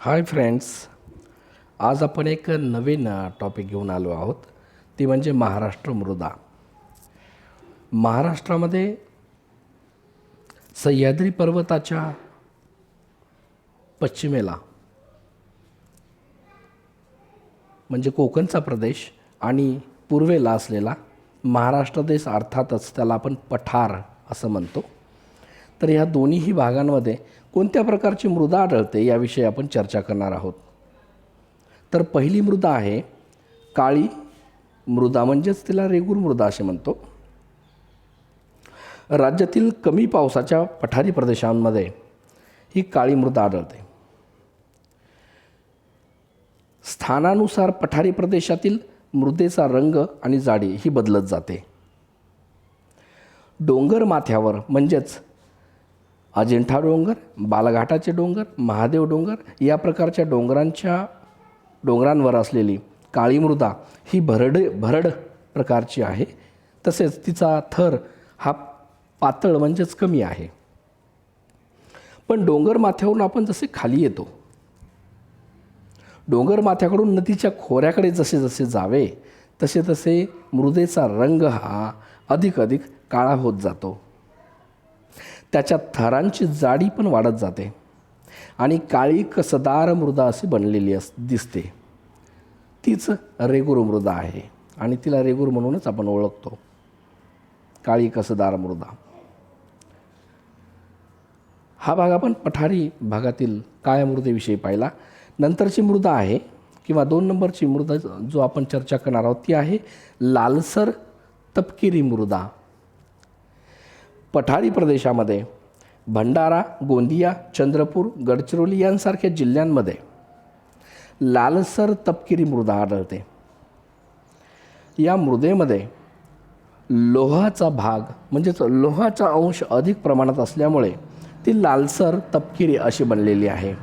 Hi friends आज आपण एक नवीन टॉपिक घेऊन आलो आहोत. ती म्हणजे महाराष्ट्र मृदा. महाराष्ट्रामध्ये सह्याद्री पर्वताच्या पश्चिमेला म्हणजे कोकणचा प्रदेश आणि पूर्वेला असलेला महाराष्ट्र देश अर्थातच त्याला आपण पठार असं म्हणतो. तर ह्या दोन्हीही भागांमध्ये कोणत्या प्रकारची मृदा आढळते याविषयी आपण चर्चा करणार आहोत. तर पहिली मृदा आहे काळी मृदा म्हणजेच तिला रेगूर मृदा असे म्हणतो. राज्यातील कमी पावसाच्या पठारी प्रदेशांमध्ये ही काळी मृदा आढळते. स्थानानुसार पठारी प्रदेशातील मृदेचा रंग आणि जाडी ही बदलत जाते. डोंगर माथ्यावर म्हणजेच अजिंठा डोंगर बालघाटाचे डोंगर महादेव डोंगर या प्रकारच्या डोंगरांच्या डोंगरांवर असलेली काळी मृदा ही भरड भरड प्रकारची आहे. तसेच तिचा थर हा पातळ म्हणजेच कमी आहे. पण डोंगर माथ्यावरून आपण जसे खाली येतो डोंगर माथ्याकडून नदीच्या खोऱ्याकडे जसे जसे जावे तसे तसे मृदेचा रंग हा अधिक अधिक काळा होत जातो. त्याच्या थरांची जाडी पण वाढत जाते. आणि काळी कसदार मृदा अशी बनलेली अस दिसते. तीच रेगूर मृदा आहे. आणि तिला रेगूर म्हणूनच आपण ओळखतो. काळी कसदार मृदा. हा भाग आपण पठारी भागातील काळ्या मृदेविषयी पाहिला. नंतरची मृदा आहे किंवा दोन नंबरची मृदा जो आपण चर्चा करणार आहोत ती आहे लालसर तपकिरी मृदा. पठारी प्रदेशामध्ये भंडारा गोंदिया चंद्रपूर गडचिरोली यांसारख्या जिल्ह्यांमध्ये लालसर तपकिरी मृदा आढळते. या मृदेमध्ये लोहाचा भाग म्हणजेच लोहाचा अंश अधिक प्रमाणात असल्यामुळे ती लालसर तपकिरी अशी बनलेली आहे.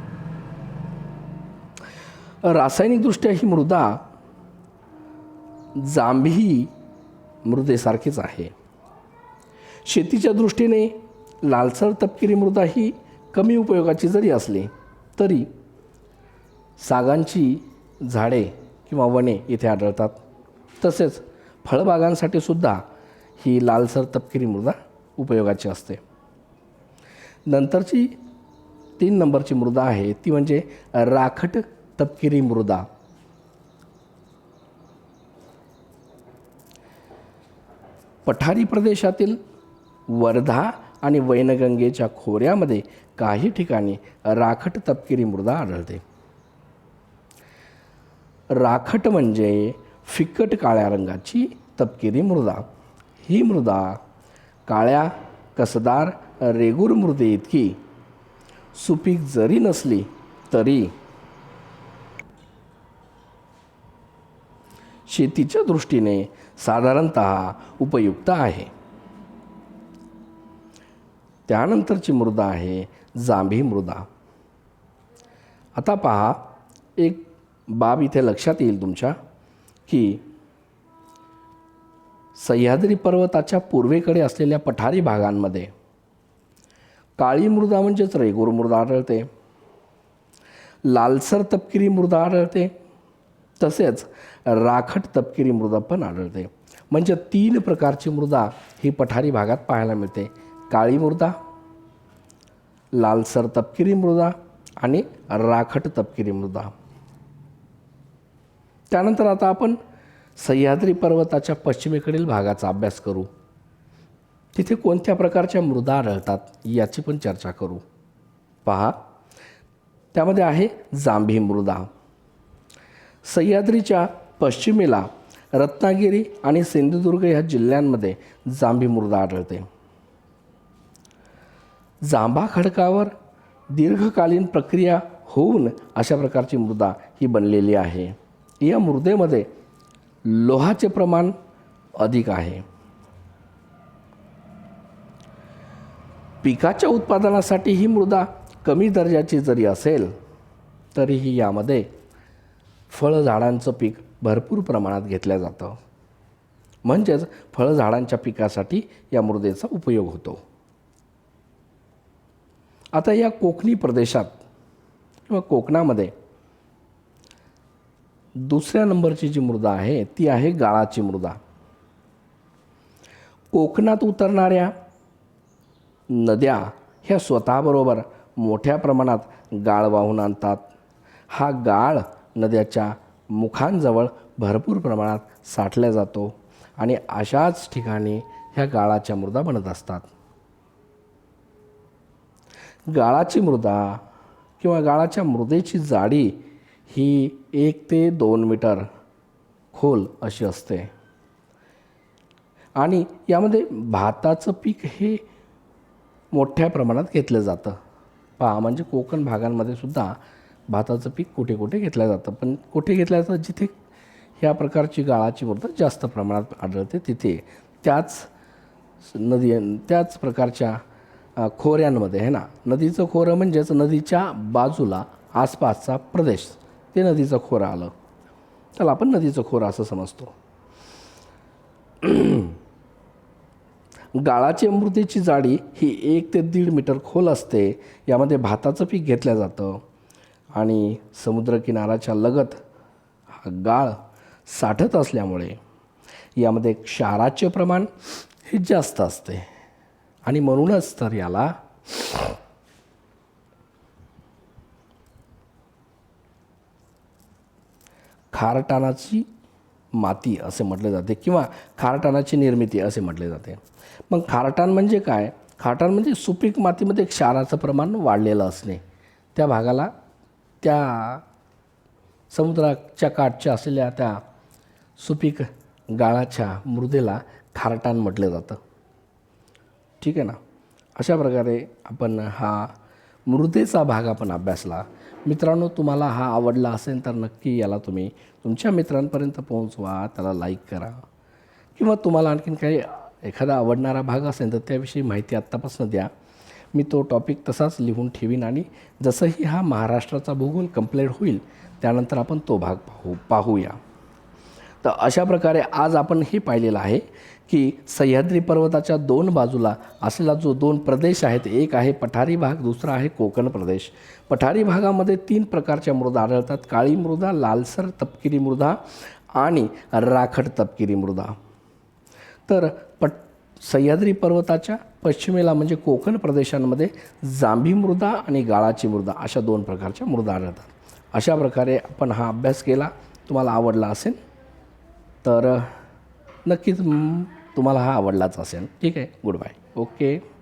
रासायनिकदृष्ट्या ही मृदा जांभी मृदेसारखीच आहे. शेतीच्या दृष्टीने लालसर तपकिरी मृदा ही कमी उपयोगाची जरी असली तरी सागांची झाडे किंवा वने इथे आढळतात. तसेच फळबागांसाठी सुद्धा ही लालसर तपकिरी मृदा उपयोगाची असते. नंतरची तीन नंबरची मृदा आहे ती म्हणजे राखट तपकिरी मृदा. पठारी प्रदेशातील वर्धा आणि वैनगंगेच्या खोऱ्यामध्ये काही ठिकाणी राखट तपकिरी मृदा आढळते. राखट म्हणजे फिकट काळ्या रंगाची तपकिरी मृदा. ही मृदा काळ्या कसदार रेगूर मृदे इतकी. सुपीक जरी नसली तरी शेतीच्या दृष्टीने साधारणत उपयुक्त आहे. त्यानंतरची मृदा आहे जांभी मृदा. आता पहा एक बाब इथे लक्षात येईल तुमच्या की सह्याद्री पर्वताच्या पूर्वेकडे असलेल्या पठारी भागांमध्ये काळी मृदा म्हणजेच रेगूर मृदा आढळते लालसर तपकिरी मृदा आढळते तसेच राखट तपकिरी मृदा पण आढळते. म्हणजे तीन प्रकारची मृदा ही पठारी भागात पाहायला मिळते. काळी मृदा लालसर तपकिरी मृदा आणि राखट तपकिरी मृदा त्यानंतर आता आपण सह्याद्री पर्वताच्या पश्चिमेकडील भागाचा अभ्यास करू. तिथे कोणत्या प्रकारच्या मृदा आढळतात याची पण चर्चा करू. पहा त्यामध्ये आहे जांभी मृदा. सह्याद्रीच्या पश्चिमेला रत्नागिरी आणि सिंधुदुर्ग ह्या जिल्ह्यांमध्ये जांभी मृदा आढळते. जांभा खडकावर दीर्घकालीन प्रक्रिया होऊन अशा प्रकारची मृदा ही बनलेली आहे. या मृदेमध्ये लोहाचे प्रमाण अधिक आहे. पिकाच्या उत्पादनासाठी ही मृदा कमी दर्जाची जरी असेल तरीही यामध्ये फळझाडांचं पीक भरपूर प्रमाणात घेतलं जातं. म्हणजेच फळझाडांच्या पिकासाठी या मृदेचा उपयोग होतो. आता या कोकणी प्रदेशात किंवा कोकणामध्ये दुसऱ्या नंबरची जी मृदा आहे ती आहे गाळाची मृदा. कोकणात उतरणाऱ्या नद्या ह्या स्वतःबरोबर मोठ्या प्रमाणात गाळ वाहून आणतात. हा गाळ नद्याच्या मुखांजवळ भरपूर प्रमाणात साठला जातो आणि अशाच ठिकाणी ह्या गाळाच्या मृदा बनत असतात. गाळाची मृदा किंवा गाळाच्या मृदेची जाडी ही एक ते दोन मीटर खोल अशी असते. आणि यामध्ये भाताचं पीक हे मोठ्या प्रमाणात घेतलं जातं. पहा म्हणजे कोकण भागांमध्ये सुद्धा भाताचं पीक कुठे कुठे घेतलं जातं. पण कुठे घेतलं जातं? जिथे ह्या प्रकारची गाळाची मृदा जास्त प्रमाणात आढळते तिथे. त्याच नदी त्याच प्रकारच्या खोऱ्यांमध्ये आहे ना? नदीचं खोरं म्हणजेच नदीच्या बाजूला आसपासचा प्रदेश. ते नदीचं खोरं आलं. त्याला आपण नदीचं खोरं असं समजतो. गाळाची अमृतीची जाडी ही एक ते दीड मीटर खोल असते. यामध्ये भाताचं पीक घेतलं जातं. आणि समुद्रकिनाऱ्याच्या लगत हा गाळ साठत असल्यामुळे यामध्ये क्षाराचे प्रमाण हे जास्त असते. आणि म्हणूनच तर याला खारटाणाची माती असे म्हटले जाते किंवा खारटाणाची निर्मिती असे म्हटले जाते. मग खारटाण म्हणजे काय? खारटाण म्हणजे सुपीक मातीमध्ये क्षाराचं प्रमाण वाढलेलं असणे. त्या भागाला त्या समुद्राच्या काठच्या असलेल्या त्या सुपीक गाळाच्या मृदेला खारटाण म्हटलं जातं. ठीक आहे ना? अशा प्रकारे आपण हा मृदेचा भाग आपण अभ्यासला. मित्रांनो तुम्हाला हा आवडला असेल तर नक्की याला तुम्ही तुमच्या मित्रांपर्यंत पोहोचवा त्याला लाईक करा. किंवा तुम्हाला आणखीन काही एखादा आवडणारा भाग असेल तर त्याविषयी माहिती आत्तापासून द्या. मी तो टॉपिक तसाच लिहून ठेवीन आणि जसंही हा महाराष्ट्राचा भूगोल कंप्लीट होईल त्यानंतर आपण तो भाग पाहू पाहूया. तर अशा प्रकारे आज आपण हे पाहिलेलं आहे. की सह्याद्री पर्वताच्या दोन बाजूला असलेला जो दोन प्रदेश आहेत एक आहे पठारी भाग दुसरा आहे कोकण प्रदेश. पठारी भागामध्ये तीन प्रकारच्या मृदा आढळतात. काळी मृदा लालसर तपकिरी मृदा आणि राखट तपकिरी मृदा. तर पट सह्याद्री पर्वताच्या पश्चिमेला म्हणजे कोकण प्रदेशांमध्ये जांभी मृदा आणि गाळाची मृदा अशा दोन प्रकारच्या मृदा आढळतात. अशा प्रकारे आपण हा अभ्यास केला. तुम्हाला आवडला असेल तर नक्कीच तुम्हाला हा आवडलाच असेल. ठीक आहे. Good bye okay.